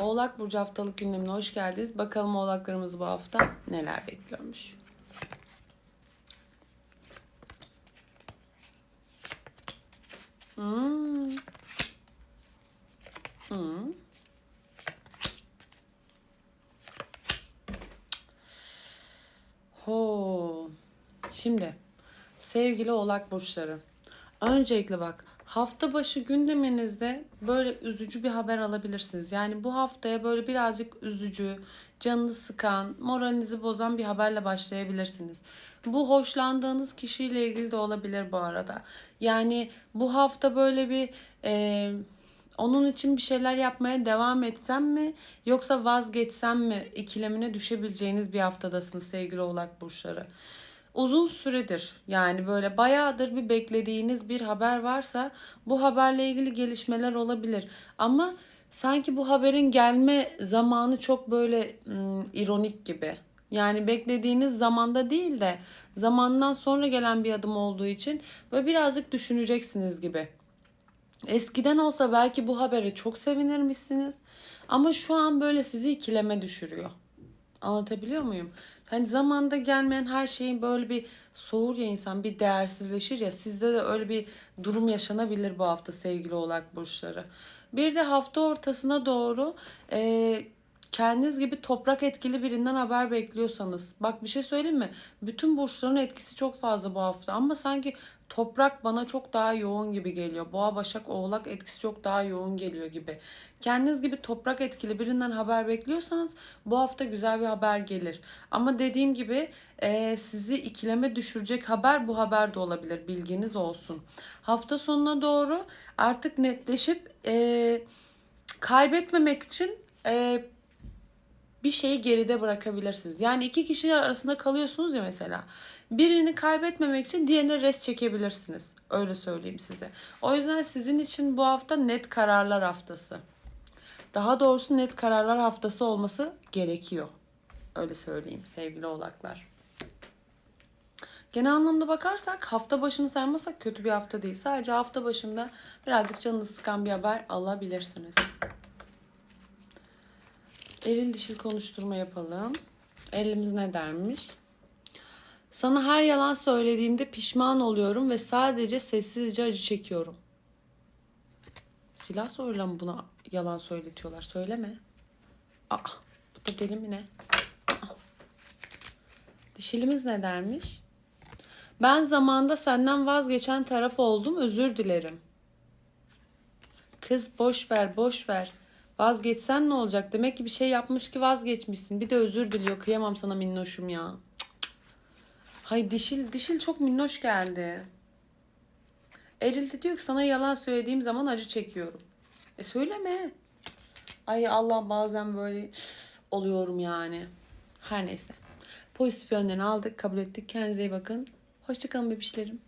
Oğlak Burcu haftalık gündemine hoş geldiniz. Bakalım oğlaklarımız bu hafta neler bekliyormuş. Hmm. Hmm. Ho. Şimdi sevgili oğlak burçları. Öncelikle bak hafta başı gündeminizde böyle üzücü bir haber alabilirsiniz. Yani bu haftaya böyle birazcık üzücü, canını sıkan, moralinizi bozan bir haberle başlayabilirsiniz. Bu hoşlandığınız kişiyle ilgili de olabilir bu arada. Yani bu hafta böyle bir e, onun için bir şeyler yapmaya devam etsem mi yoksa vazgeçsem mi ikilemine düşebileceğiniz bir haftadasınız sevgili oğlak burçları. Uzun süredir yani böyle bayağıdır bir beklediğiniz bir haber varsa bu haberle ilgili gelişmeler olabilir. Ama sanki bu haberin gelme zamanı çok böyle ım, ironik gibi. Yani beklediğiniz zamanda değil de zamandan sonra gelen bir adım olduğu için böyle birazcık düşüneceksiniz gibi. Eskiden olsa belki bu habere çok sevinirmişsiniz. Ama şu an böyle sizi ikileme düşürüyor. Anlatabiliyor muyum? Hani zamanda gelmeyen her şeyin böyle bir soğur ya insan bir değersizleşir ya sizde de öyle bir durum yaşanabilir bu hafta sevgili oğlak burçları. Bir de hafta ortasına doğru e, kendiniz gibi toprak etkili birinden haber bekliyorsanız. Bak bir şey söyleyeyim mi? Bütün burçların etkisi çok fazla bu hafta ama sanki toprak bana çok daha yoğun gibi geliyor. Boğa, Başak, Oğlak etkisi çok daha yoğun geliyor gibi. Kendiniz gibi toprak etkili birinden haber bekliyorsanız bu hafta güzel bir haber gelir. Ama dediğim gibi e, sizi ikileme düşürecek haber bu haber de olabilir. Bilginiz olsun. Hafta sonuna doğru artık netleşip e, kaybetmemek için e, bir şeyi geride bırakabilirsiniz. Yani iki kişi arasında kalıyorsunuz ya mesela. Birini kaybetmemek için diğerine rest çekebilirsiniz. Öyle söyleyeyim size. O yüzden sizin için bu hafta net kararlar haftası. Daha doğrusu net kararlar haftası olması gerekiyor. Öyle söyleyeyim sevgili oğlaklar. Genel anlamda bakarsak hafta başını saymasak kötü bir hafta değil. Sadece hafta başında birazcık canınızı sıkan bir haber alabilirsiniz. Eril dişil konuşturma yapalım. Elimiz ne dermiş? Sana her yalan söylediğimde pişman oluyorum ve sadece sessizce acı çekiyorum. Silah soruyla buna yalan söyletiyorlar? Söyleme. Aa, bu da deli mi ne? Dişilimiz ne dermiş? Ben zamanda senden vazgeçen taraf oldum özür dilerim. Kız boş ver boş ver. Vazgeçsen ne olacak? Demek ki bir şey yapmış ki vazgeçmişsin. Bir de özür diliyor. Kıyamam sana minnoşum ya. Hay dişil dişil çok minnoş geldi. Eril de diyor ki sana yalan söylediğim zaman acı çekiyorum. E söyleme. Ay Allah bazen böyle oluyorum yani. Her neyse. Pozitif yönlerini aldık, kabul ettik. Kendinize iyi bakın. Hoşçakalın bebişlerim.